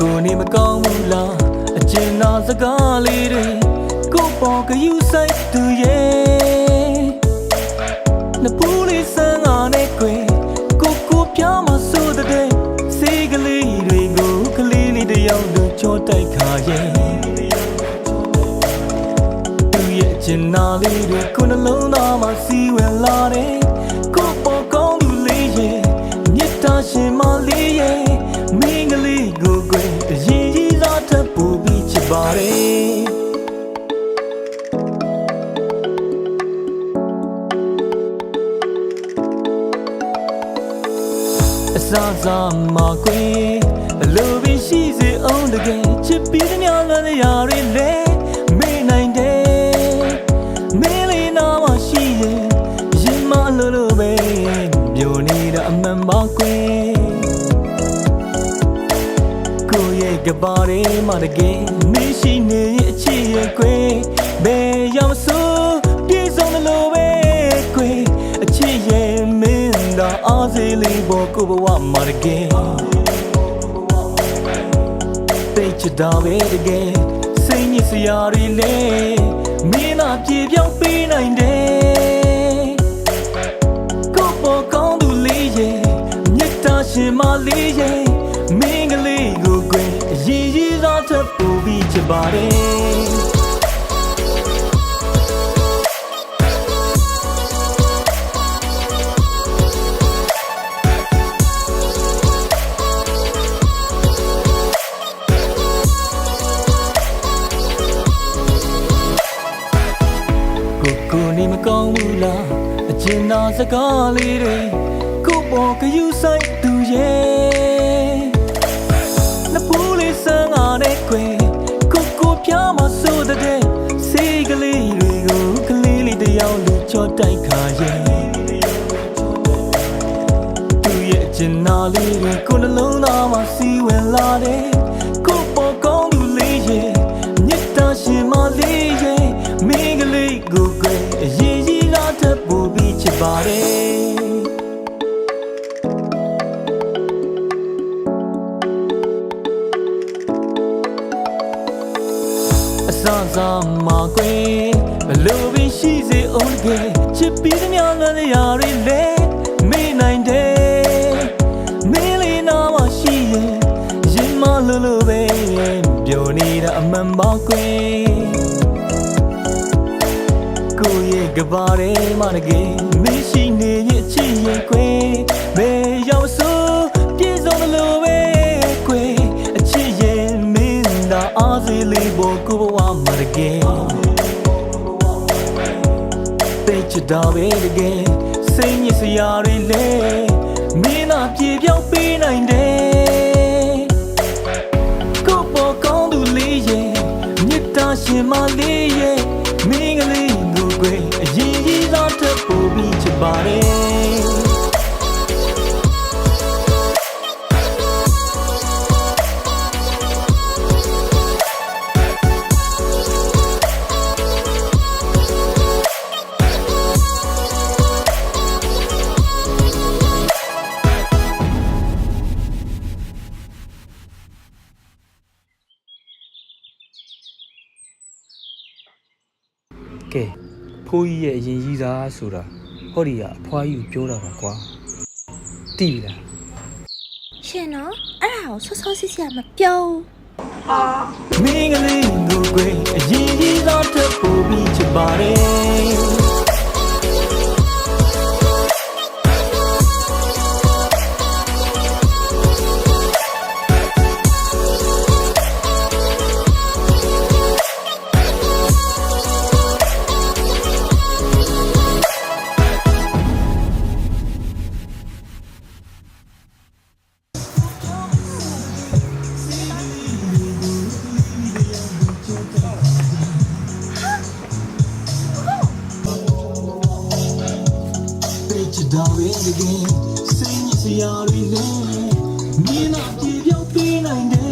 ကိုကိုနေမကောင်းဘူးလားအကျဉ်းနာစကားလေးတွေကိုပေါ်ကယူဆိုင်သူရဲ့နပူးလေးဆန်းကားနဲ့ခွေကိုကိုပြမဆိုတဲ့စေကလေးတွေကိုကလေးလေးတယောက်လိုချောတိုက်ခါရဲ့သူရဲ့အကျဉ်းနာလေးတွေကိုနှလုံးသားမှာစီဝင်လာတယ်ကိုပေါ်ကောင်းသူလေးရဲ့မြတ်တာရှင်မလေးရဲ့မင်းက အစားစားမှာကွယ်အလိုပင်ရှိစေအောင်တကယ်ချစ်ပြီးတဲ့များလည်းရာတွေလဲမေ့နိုင်တယ်မင်းလေးနာမရှိရင်ရင်မအလိုလိုပဲမျိုးနေတာအမှန်ပါကွယ်ကိုယ့်ရဲ့ကဘာတွေမှာတကယ်မရှိနေရင်အချစ်ရဲ့ကွယ်ဘယ်ရောက်ဆိုပြေဆုံးတယ်လို့ပဲ အားစေးလေးပေါ်ကိုဘဝမှာတကယ်တိတ်ချတာပဲတကယ်စိတ်ညစ်စရာတွေလဲမင်းသာပြေပြောင်းပေးနိုင်တယ်ကိုပေါ်ကောင်းသူလေးရဲ့မြတ်တာရှင်မလေးရဲ့မင်းကလေးကိုကွယ်အရင်ကြီးစားထပ်ပူပြီးချစ်ပါတယ် ကိုကိုနေမကောင်းဘူးလားအကျဉ်းသာစကားလေးတွေကိုပေါ်ကယူဆိုင်သူရဲ့နပူးလေးဆန်းကားနဲ့ခွေကိုကိုပြမဆိုတဲ့စေကလေးတွေကိုကလေးလေးတယောက်လူချောတိုက်ခါရဲ့သူရဲ့အကျဉ်းသာလေးတွေကိုနှလုံးသားမှာစီဝင်လာတယ် စအစမှာကွယ်ဘလို့ပင်ရှိစေအောင်တကယ်ချစ်ပြီးသမျှလည်းရာတွေလဲမေ့နိုင်တယ်မင်းလေးနာမရှိရင်ရင်မလို့လို့ပဲပြောနေတာအမှန်ပါကွယ်ကိုယ့်ရဲ့ကဘာတွေမှာတကယ်မရှိနေရင်ချစ်ရင်ကွယ်ဘယ် တိတ်ချတာပဲတကယ်စိတ်ညစ်စရာတွေလဲမင်းသာပြေပြောင်းပေးနိုင်တယ်ကိုပေါ်ကောင်းသူလေးရဲ့မြတ်တာရှင်မလေးရဲ့ ကဲဖိုးကြီးရဲ့အရင်ကြီးသားဆိုတာဟောဒီကအဖွားကြီးကိုပြောတာပါကွာတိပြီလားရှင်နော်အဲ့ဒါကိုဆောဆောစစ်စစ်မပြောဘူးမင်းကလေးကိုကွယ်အရင်ကြီးစားတဲ့ပူပြီးချစ်ပါတယ် ဒါရင်းစကင်းစင်းစရာတွေနဲ့မင်းအပြေပြောင်းပေးနိုင်တယ်